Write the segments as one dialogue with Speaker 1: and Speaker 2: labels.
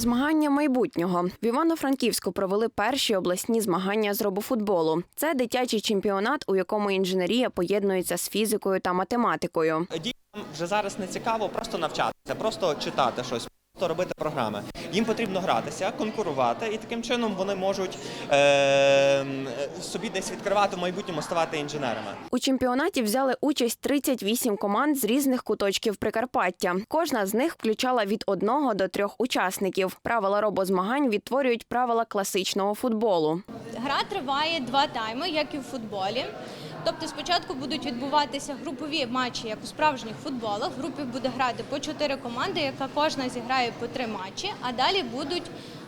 Speaker 1: Змагання майбутнього в Івано-Франківську провели перші обласні змагання з робофутболу. Це дитячий чемпіонат, у якому інженерія поєднується з фізикою та математикою.
Speaker 2: Дітям вже зараз не цікаво просто навчатися, просто читати щось. Просто Робити програми. Їм потрібно гратися, конкурувати, і таким чином вони можуть е- собі десь відкривати в майбутньому ставати інженерами.
Speaker 1: У чемпіонаті взяли участь 38 команд з різних куточків Прикарпаття. Кожна з них включала від одного до трьох учасників. Правила робозмагань відтворюють правила класичного футболу.
Speaker 3: Гра триває два тайми, як і в футболі. Тобто спочатку будуть відбуватися групові матчі, як у справжніх футболах. В групі буде грати по чотири команди, яка кожна зіграє по три матчі, а далі будуть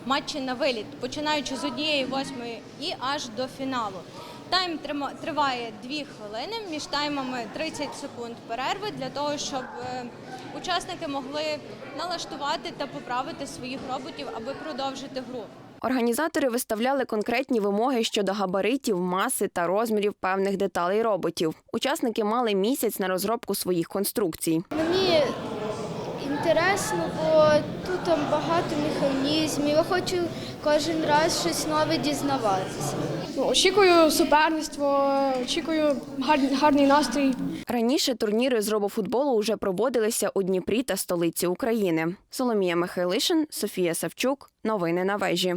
Speaker 3: матчі на виліт, починаючи з однієї восьмої і аж до фіналу. Тайм триває дві хвилини, між таймами 30 секунд перерви для того, щоб е, учасники могли налаштувати та поправити своїх роботів, аби продовжити гру.
Speaker 1: Організатори виставляли конкретні вимоги щодо габаритів, маси та розмірів певних деталей роботів. Учасники мали місяць на розробку своїх конструкцій.
Speaker 4: Мені інтересно, бо тут там багато механізмів. Я хочу кожен раз щось нове дізнаватися.
Speaker 5: Ну, очікую суперництво, очікую гарний, гарний настрій.
Speaker 1: Раніше турніри з робофутболу вже проводилися у Дніпрі та столиці України. Соломія Михайлишин, Софія Савчук. Новини на вежі.